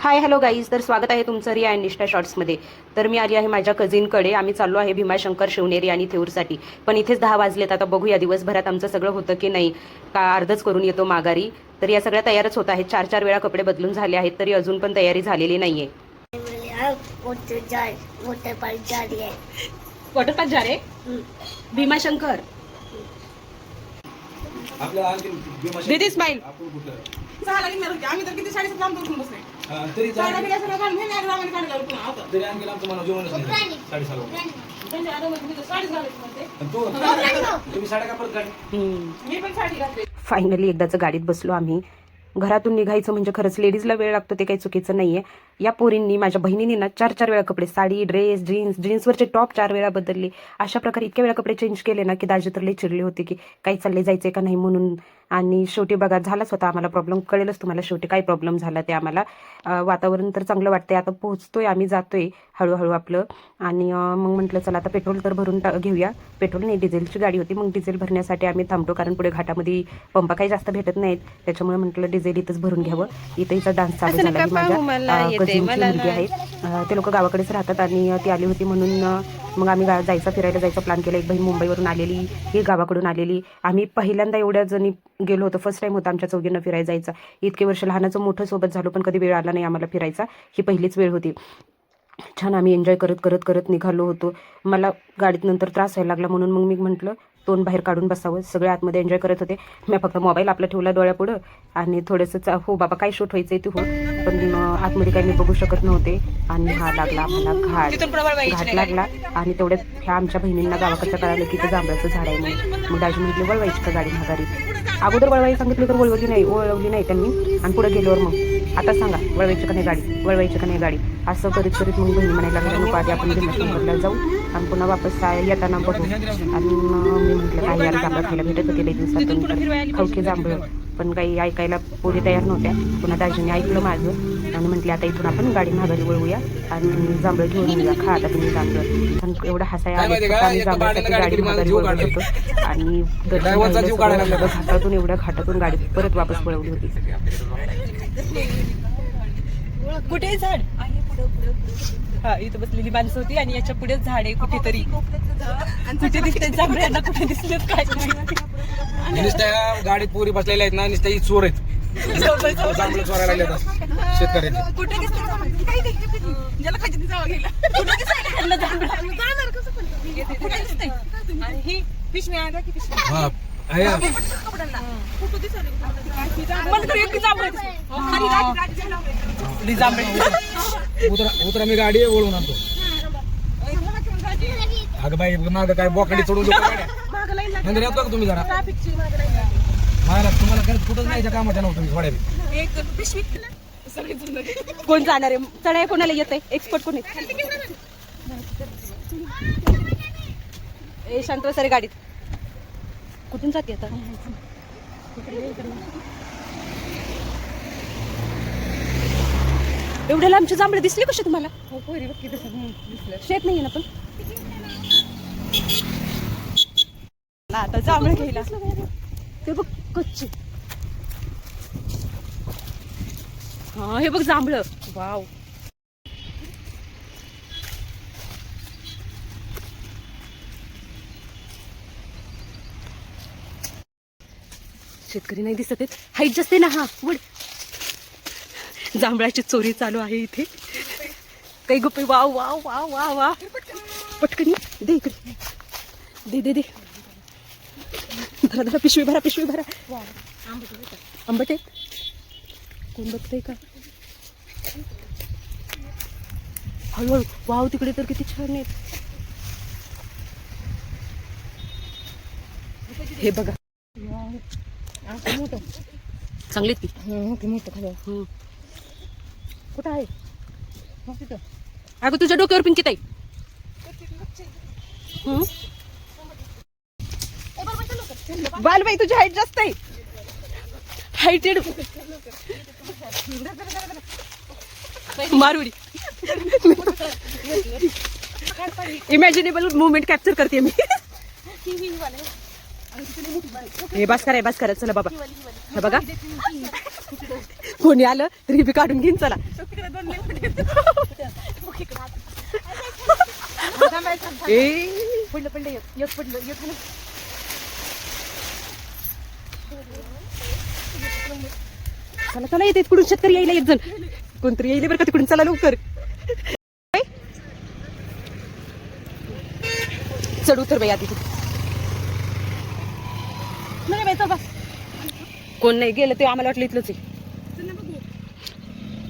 Hi hello guys तर स्वागत आहे तुमचं रिया अँड निष्ठा शॉर्ट्समध्ये तर मी आली आहे माझ्या कझिनकडे आम्ही चाललो आहे भीमाशंकर शिवनेरी आणि थेऊरसाठी. पण इथेच दहा वाजलेत. आता बघूया दिवसभरात आमचं सगळं होतं की नाही. का अर्धच करून येतो माघारी. तर या सगळ्या तयारच होत आहेत. चार चार वेळा कपडे बदलून झाले आहेत. तरी अजून पण तयारी झालेली नाहीये. वॉटर पार्क जा रे भीमाशंकर. आपल्याला आणखी भीमाशंकर- दीदी स्माईल आम्ही तर किती साडेसात लांब बसले तरी काढून हे नाही तरी आणखी आमचं मला जेवणच नाही. तुम्ही साड्या का परत घातली. फायनली एकदाच गाडीत बसलो आम्ही. घरातून निघायचं म्हणजे खरंच लेडीजला वेळ लागतो ते काही चुकीचं नाहीये. या पोरींनी माझ्या बहिणींनी ना चार चार वेळा कपडे साडी ड्रेस जीन्स जीन्सवरचे टॉप चार वेळा बदलले. अशा प्रकारे इतक्या वेळा कपडे चेंज केले ना की दाजी तर लई चिडली होती की काही चालले जायचंय का नाही म्हणून आणि शेवटी बघा झालाच होता आम्हाला प्रॉब्लेम कळेलच तुम्हाला शेवटी काय प्रॉब्लेम झाला ते आम्हाला. वातावरण तर चांगलं वाटतंय आता पोहोचतोय आम्ही जातोय हळूहळू आपलं. आणि मग म्हटलं चला आता पेट्रोल तर भरून टा- घेऊया. पेट्रोल नाही डिझेलची गाडी होती मग डिझेल भरण्यासाठी आम्ही थांबतो कारण पुढे घाटामध्ये पंप काही जास्त भेटत नाहीत. त्याच्यामुळे म्हटलं डिझेल इथंच भरून घ्यावं. इथं इथं डान्स चालू झाला माझ्या. कझिनची मुलगी आहे ते लोक गावाकडेच राहतात आणि ती आली होती म्हणून मग आम्ही गा- जायचं फिरायला जायचं प्लॅन केला. एक बहीण मुंबईवरून आलेली ही गावाकडून आलेली. आम्ही पहिल्यांदा एवढ्या जणी गेलो होतो. फर्स्ट टाईम होता आमच्या चौघींना फिरायला जायचं. इतके वर्ष लहानाचं मोठं सोबत झालो पण कधी वेळ आला नाही आम्हाला फिरायचा. ही पहिलीच वेळ होती. छान आम्ही एन्जॉय करत करत करत निघालो होतो. मला गाडीत नंतर त्रास व्हायला लागला म्हणून मग मी म्हटलं तोंड बाहेर काढून बसावं. सगळे आतमध्ये एन्जॉय करत होते. मी फक्त मोबाईल आपला ठेवला डोळ्यापुढं. आणि थोडंसं चा- हो बाबा काय शूट व्हायचं ते हो. पण आतमध्ये काही मी बघू शकत नव्हते. आणि हा लागला आम्हाला घाट. घाट लागला. आणि तेवढ्यात ह्या आमच्या बहिणींना गावाकडच्या कळालं की ते जांभळाचं झाड आहे म्हणून. मग दाजी म्हटले वळवायची का गाडी माघारी? अगोदर वळवायची सांगितलं तर वळवली नाही. वळवली नाही त्यांनी. आणि पुढे गेल्यावर मग. आता सांगा वळवायची का नाही गाडी? वळवायची का नाही गाडी? असं करीत करीत मग बहिणी म्हणायला लागल्या नको आधी आपण भीमाशंकरला जाऊ. आणि पुन्हा वापस येताना बघू. आणि मी म्हटलं काय यार जांभळं खायला भेटत होते लई दिवसातून खाऊके जांभळं. पण काही ऐकायला पोरी तयार नव्हत्या. पुन्हा दाजीने ऐकलं माझं. आणि म्हटले आता इथून आपण गाडी माघारी वळवूया आणि जांभळं घेऊन येऊया. खा आता तुम्ही जांभळं. पण एवढं का? आम्ही जांभळासाठी गाडी माघारी वळवत होतो. आणि. लागला. घाटातून एवढ्या घाटातून गाडी परत वापस वळवली होती. कुठे झाड हा इथं बसलेली माणसं होती आणि याच्यापुढे झाड आहे कुठेतरी कुठे दिसते जांभळ्यांना कुठे दिसलेत काय. नुसत्या गाडीत पोरी बसलेल्या आहेत ना नुसत्या ही चोर आहेत जांभळं चोरायला लागले शेतकऱ्यांचे कुठे दिसते जांभळं? काही नाही. ज्याला खायचं ते जावं घ्यायला. कुठे दिसते त्यांना जांभळं? जाणार कसं पण? कुठे दिसते? आणि ही पिशवी आहे का? किती पिशवी? आहे ना. कपड्यांना. कुठं दिसते? गाडी- उतरा उतरा मी गाडी ओळून आणतो. अगं बाई मागं काय बोकाडी चढून देतो गाड्या. नंतर येतो का तुम्ही जरा. ट्रॅफिकची मला तुम्हाला खरंच कुठंच नाही कामाच्या नव्हतं मी थोड्या बी. कोण जाणार आहे? चढाय कोणाला येत? आहे एक्सपर्ट कोणी ए शांत सर गाडीत. कुठून जाते आता? एवढ्याला आमचे जांभळे दिसले कसे तुम्हाला? शेत नाही ना पण. आता जांभळं घ्यायला. ते बघ कच्चे. हा हे बघ जांभळं. वाव. शेतकरी नाही दिसत आहेत. हाईट जास्त आहे ना हा वड. जांभळाची चोरी चालू आहे इथे. काही गुप्पे वाव वाव वाव वाव वा पटकन. दे इकडे. दे दे दे. भरा भरा पिशवी भरा पिशवी भरा. आंबट आहेत. कोण बघतंय का? हळूहळू. वाव तिकडे तर किती छान आहेत. हे बघा. चांगलेत की हम्म. कुठं आहे? अगं तुझ्या डोक्यावर पिंकित आहे हम्म? बालबाई तुझी हाईट जास्त आहे. हाईटेड मारुडी. इमॅजिनेबल मुवमेंट कॅप्चर करते मी. हे बस करा बस करा. चला बाबा. बघा. कोणी आलं तरी बी काढून घेईन चला. ए. पडलं पडलं एक पडलं एक झालं. चला चला येते तिकडून शेतकरी यायला एक जण. कोणतरी येईल बरं का तिकडून चला लवकर. चढ उतर बाई आधी तू नाही बाई, चल बस. कोण नाही गेलं ते आम्हाला वाटलं इथलंच आहे.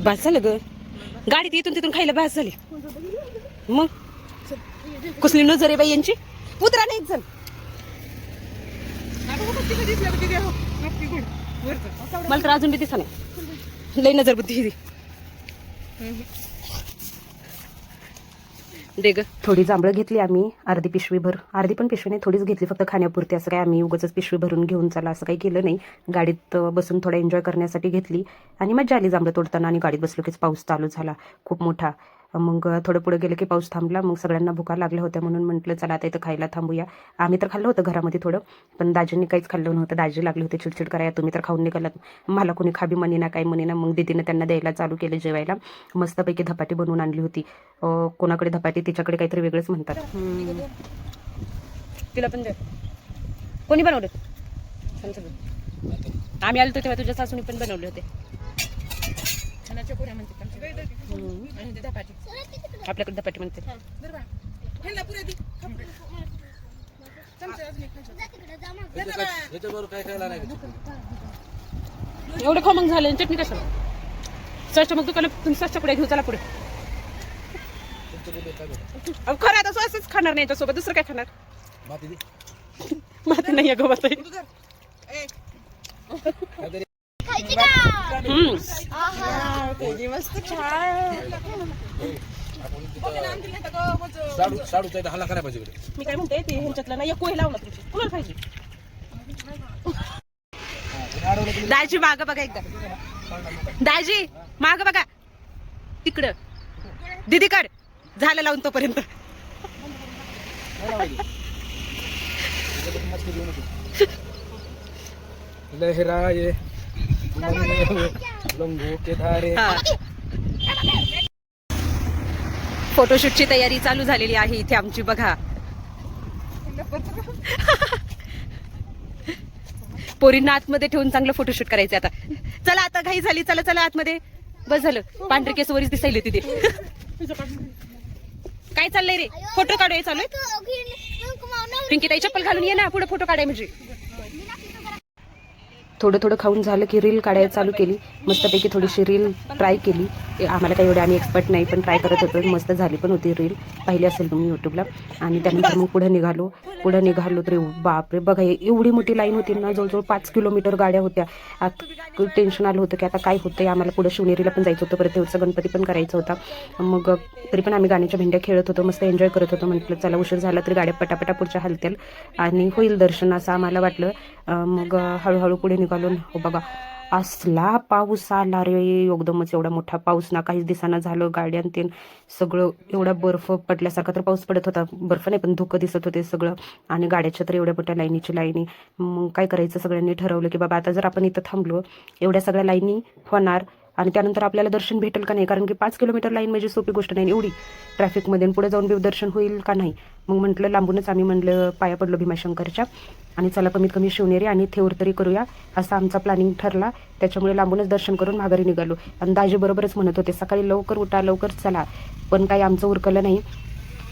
बस झालं ग. गाडीत इथून तिथून खायला बस झाली. मग? कसली नजर आहे बाई यांची? उतरा नाही एक जण मला तर अजून बी दिसा नाही. लई नजर बुद्धी ही दे ग. थोडी जांभळं घेतली आम्ही अर्धी पिशवी भर. अर्धी पण पिशवी नाही थोडीच घेतली फक्त खाण्यापुरती. असं काय आम्ही उगाच पिशवी भरून घेऊन चला असं काही केलं नाही. गाडीत बसून थोडा एन्जॉय करण्यासाठी घेतली. आणि मजा आली जांभळं तोडताना आणि गाडीत बसलो कीच पाऊस चालू झाला. खूप मोठा. मग थोडं पुढे गेलं की पाऊस थांबला. मग सगळ्यांना भुका लागल्या होत्या म्हणून म्हटलं चला आता इथं खायला थांबूया. आम्ही तर खाल्लं होतं घरामध्ये थोडं पण दाजींनी काहीच खाल्लं नव्हतं. दाजी लागले होते चिडचिड करायला तुम्ही तर खाऊन निघालात. मला कोणी खाबी म्हणे ना काय म्हणे ना. मग दिदीनं त्यांना द्यायला चालू केलं जेवायला. मस्तपैकी धपाटी बनवून आणली होती. कोणाकडे धपाटी तिच्याकडे काहीतरी वेगळंच म्हणतात. तिला पण कोणी बनवलं? आम्ही आलो तेव्हा तुझ्या सासूने पण बनवले होते. छानाच्या पोऱ्या म्हणतात आमच्या. आणि ते धपाटे. आपल्याकडे धपाटी म्हणते बरं बा. ह्यांना पुऱ्या दे. चमचा अजून एक खायचा. याच्याबरोबर काय खायला नाही एवढं खाऊ मग झालं चटणी कशाला? स्वच्छ मग दुकानात तुम्ही स्वच्छ पुढे घेऊ चला पुढे. अहो, खरं आता असंच खाणार नाही याच्यासोबत. दुसरं काय खाणार? माती दे. माती नाही गो बात तू धर. ए, खायची साडूचा इथं हल्ला करायला पाहिजे मी काय म्हणते ते ह्यांच्यातलं ना एक कोही लावला तुमची कुणाला पाहिजे दाजी माग बघा एकदा. दाजी माग बघा. तिकडं दीदी कड झालं लावून तोपर्यंत. लहरा ये फोटोशूटची तयारी चालू झालेली आहे इथे आमची बघा पोरींना आतमध्ये ठेवून चांगलं फोटोशूट करायचं आता चला आता घाई झाली चला चला आतमध्ये बस झालं पांढरे केस वरीच दिसायले तिथे काय चाललंय रे फोटो काढूया चालू पिंकी ताई चप्पल घालून ये ना पुढे फोटो काढाय म्हणजे थोडं थोडं खाऊन झालं की रील काढायला चालू केली. मस्तपैकी थोडीशी रील ट्राय केली. आम्हाला काही एवढे आम्ही एक्सपर्ट नाही पण ट्राय करत होतो. मस्त झाली पण होती रील पाहिली असेल तुम्ही यूट्यूबला आणि त्यानंतर मग पुढे निघालो. पुढे निघालो तर बापरे. बघा एवढी मोठी लाईन होती ना जवळजवळ पाच किलोमीटर गाड्या होत्या. आता टेन्शन आलं होतं की आता काय होतं आम्हाला पुढे शिवनेरीला पण जायचं होतं. परत तेवढचा गणपती पण करायचा होता. मग तरी पण आम्ही गाण्याच्या भेंड्या खेळत होतो. मस्त एन्जॉय करत होतो. म्हटलं चला उशीर झाला तरी गाड्या पटापटा पुढच्या हलतील आणि होईल दर्शन असं आम्हाला वाटलं. मग हळूहळू पुढे निघालो हो बघा असला पाऊस आला रे एकदमच एवढा मोठा पाऊस ना काहीच दिसाना झालं गाड्या ते सगळं एवढा बर्फ पडल्यासारखा तर पाऊस पडत होता. बर्फ नाही पण धुकं दिसत होते सगळं. आणि गाड्याच्या तर एवढ्या मोठ्या लाईनीची लाईनी. मग काय करायचं सगळ्यांनी ठरवलं की बाबा आता जर आपण इथं थांबलो एवढ्या सगळ्या लाईनी होणार. आणि त्यानंतर आपल्याला दर्शन भेटेल का नाही? कारण की पाच किलोमीटर लाईन म्हणजे सोपी गोष्ट नाही एवढी. ट्रॅफिकमध्ये पुढे जाऊन बी दर्शन होईल का नाही? मग म्हटलं लांबूनच आम्ही म्हणलं पाया पडलो भीमाशंकरच्या. आणि चला कमीत कमी शिवनेरी आणि थेवर तरी करूया असा आमचा प्लॅनिंग ठरला. त्याच्यामुळे लांबूनच दर्शन करून माघारी निघालो. आणि दाजी बरोबरच म्हणत होते सकाळी लवकर उठा लवकर चला. पण काही आमचं उरकलं नाही.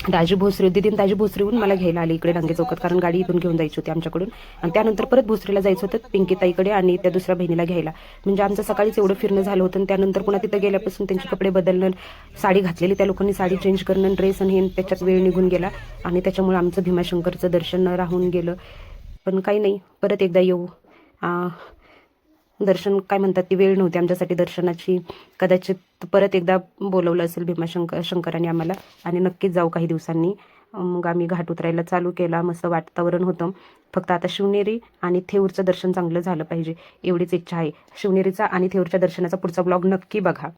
दाजी भोसरी दिदीन दाजी भोसरीहून मला घ्यायला आले इकडे डांगे चौकात कारण गाडी इथून घेऊन जायची होती आमच्याकडून. आणि त्यानंतर परत भोसरीला जायचं होतं पिंकीताईकडे आणि त्या दुसऱ्या बहिणीला घ्यायला. म्हणजे आमचं सकाळीच एवढं फिरणं झालं होतं आणि त्यानंतर पुन्हा तिथं गेल्यापासून त्यांचे कपडे बदलणं साडी घातलेली त्या लोकांनी साडी चेंज करणं ड्रेस आणि हे त्याच्यात वेळ निघून गेला. आणि त्याच्यामुळे आमचं भीमाशंकरचं दर्शन राहून गेलं. पण काही नाही परत एकदा येऊ. दर्शन काय म्हणतात ती वेळ नव्हती आमच्यासाठी दर्शनाची. कदाचित परत एकदा बोलवलं असेल भीमाशंकर शंकराने आम्हाला. आणि नक्कीच जाऊ काही दिवसांनी. मग आम्ही घाट उतरायला चालू केला. मस्त वातावरण होतं. फक्त आता शिवनेरी आणि थेऊरचं दर्शन चांगलं झालं पाहिजे. एवढीच इच्छा आहे. शिवनेरीचा आणि थेऊरच्या दर्शनाचा पुढचा ब्लॉग नक्की बघा.